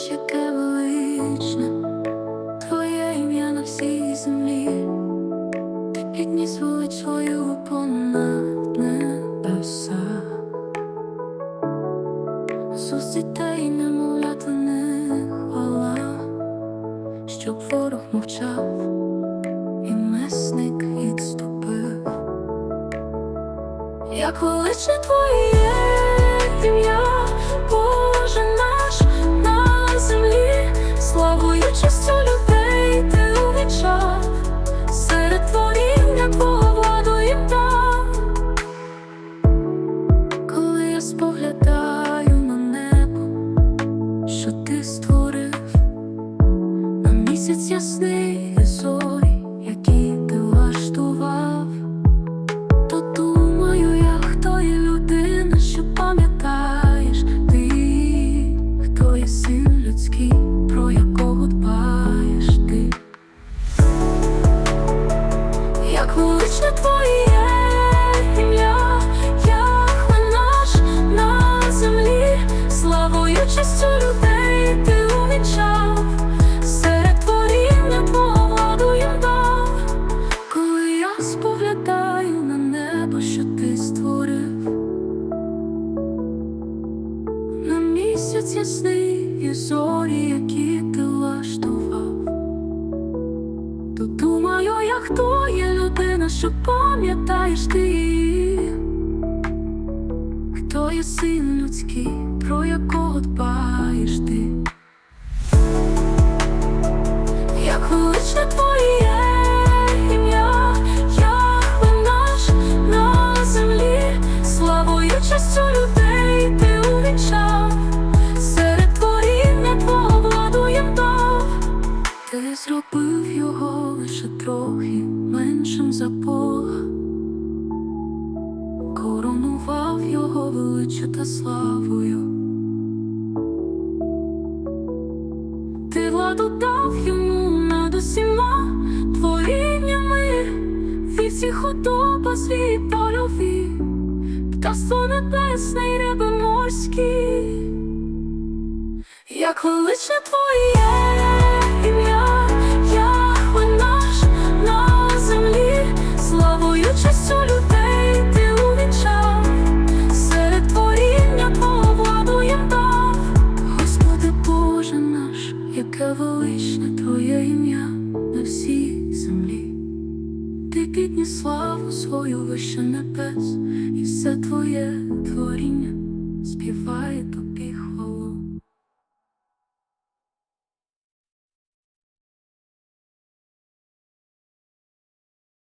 наш, яке величне, Твоє ім'я на всій землі, ти підніс велич свою понад небеса. Ісус дітей немовлят в хвала, щоб ворог мовчав, і месник відступив. Як величне твоє ім'я, ясний зорі, ти влаштував. То думаю я, хто є людина, що пам'ятаєш ти, хто є син людський, про якого дбаєш ти. Як величне твоє славою честю місяць ясний і зорі, які ти хто є людина, що пам'ятаєш ти, хто є син людський, про якого ти. Як величне твоє честю людей меншим коронував його величю та славою. Ти владу дав йому над усіма творіннями, вівці худоба злі польові, птаство небесне й риби морські, як величне твоє честю людей ти увічав, серед творіння твого їм дав. Господи Боже наш, яке величне Твоє ім'я на всій землі, Ти підніс славу свою вище небес, і все Твоє творіння